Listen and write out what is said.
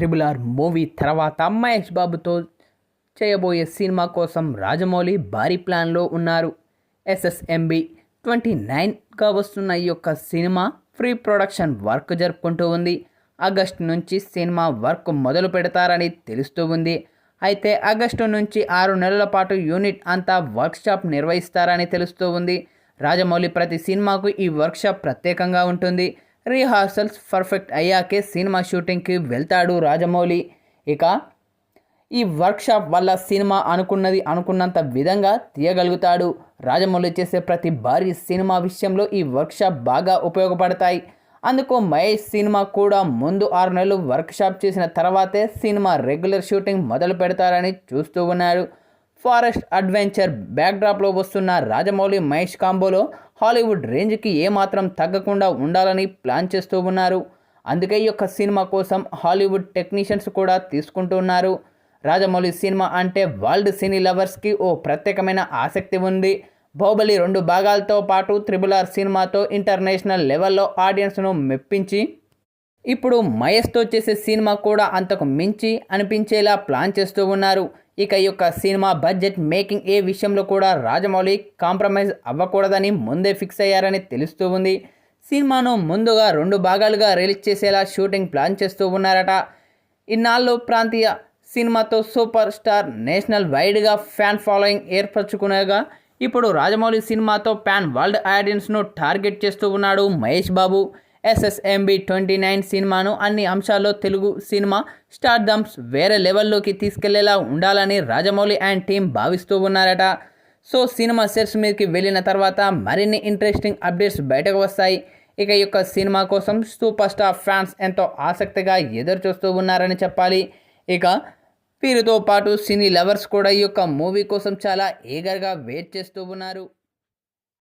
Triple R movie తర్వాత మహేష్ బాబుతో చేయబోయే సినిమా కోసం రాజమౌళి భారీ ప్లాన్లో ఉన్నారు. ఎస్ఎస్ఎంబి ట్వంటీ నైన్గా వస్తున్న ఈ యొక్క సినిమా ప్రీ ప్రొడక్షన్ వర్క్ జరుపుకుంటూ ఉంది. ఆగస్టు నుంచి సినిమా వర్క్ మొదలు పెడతారని తెలుస్తూ ఉంది. అయితే ఆగస్టు నుంచి ఆరు నెలల పాటు యూనిట్ అంతా వర్క్షాప్ నిర్వహిస్తారని తెలుస్తూ ఉంది. రాజమౌళి ప్రతి సినిమాకు ఈ వర్క్షాప్ ప్రత్యేకంగా ఉంటుంది. రిహార్సల్స్ పర్ఫెక్ట్ అయ్యాకే సినిమా షూటింగ్కి వెళ్తాడు రాజమౌళి. ఇక ఈ వర్క్షాప్ వల్ల సినిమా అనుకున్నది అనుకున్నంత విధంగా తీయగలుగుతాడు. రాజమౌళి చేసే ప్రతి భారీ సినిమా విషయంలో ఈ వర్క్షాప్ బాగా ఉపయోగపడతాయి. అందుకు మహేష్ సినిమా కూడా ముందు ఆరు నెలలు వర్క్షాప్ చేసిన తర్వాతే సినిమా రెగ్యులర్ షూటింగ్ మొదలు పెడతారని చూస్తూ ఉన్నాడు. ఫారెస్ట్ అడ్వెంచర్ బ్యాక్డ్రాప్లో వస్తున్న రాజమౌళి మహేష్ కాంబోలో హాలీవుడ్ రేంజ్కి ఏమాత్రం తగ్గకుండా ఉండాలని ప్లాన్ చేస్తూ ఉన్నారు. అందుకే ఈ యొక్క సినిమా కోసం హాలీవుడ్ టెక్నీషియన్స్ కూడా తీసుకుంటున్నారు రాజమౌళి సినిమా అంటే వరల్డ్ సినీ లవర్స్కి ఓ ప్రత్యేకమైన ఆసక్తి ఉంది. బాహుబలి రెండు భాగాలతో పాటు త్రిబుల్ ఆర్ సినిమాతో ఇంటర్నేషనల్ లెవెల్లో ఆడియన్స్ను మెప్పించి ఇప్పుడు మహేష్తో చేసే సినిమా కూడా అంతకు మించి అనిపించేలా ప్లాన్ చేస్తూ ఉన్నారు. ఇక ఈ యొక్క సినిమా బడ్జెట్ మేకింగ్ ఏ విషయంలో కూడా రాజమౌళి కాంప్రమైజ్ అవ్వకూడదని ముందే ఫిక్స్ అయ్యారని తెలుస్తూ ఉంది. సినిమాను ముందుగా రెండు భాగాలుగా రిలీజ్ చేసేలా షూటింగ్ ప్లాన్ చేస్తూ ఉన్నారట. ఇన్నాళ్ళు ప్రాంతీయ సినిమాతో సూపర్ స్టార్ నేషనల్ వైడ్గా ఫ్యాన్ ఫాలోయింగ్ ఏర్పరచుకునేగా ఇప్పుడు రాజమౌళి సినిమాతో ప్యాన్ వరల్డ్ ఆడియన్స్ను టార్గెట్ చేస్తూ ఉన్నాడు Mahesh Babu. SSMB twenty nine సినిమాను అన్ని అంశాల్లో తెలుగు సినిమా స్టార్ దంప్స్ వేరే లెవెల్లోకి తీసుకెళ్ళేలా ఉండాలని రాజమౌళి అండ్ టీం భావిస్తూ ఉన్నారట. సో సినిమా సెట్స్ మీదకి వెళ్ళిన తర్వాత మరిన్ని ఇంట్రెస్టింగ్ అప్డేట్స్ బయటకు వస్తాయి. ఇక ఈ యొక్క సినిమా కోసం సూపర్ స్టార్ ఫ్యాన్స్ ఎంతో ఆసక్తిగా ఎదురు చూస్తూ ఉన్నారని చెప్పాలి. ఇక వీరితో పాటు సినీ లవర్స్ కూడా ఈ యొక్క మూవీ కోసం చాలా ఈగర్గా వెయిట్ చేస్తూ ఉన్నారు.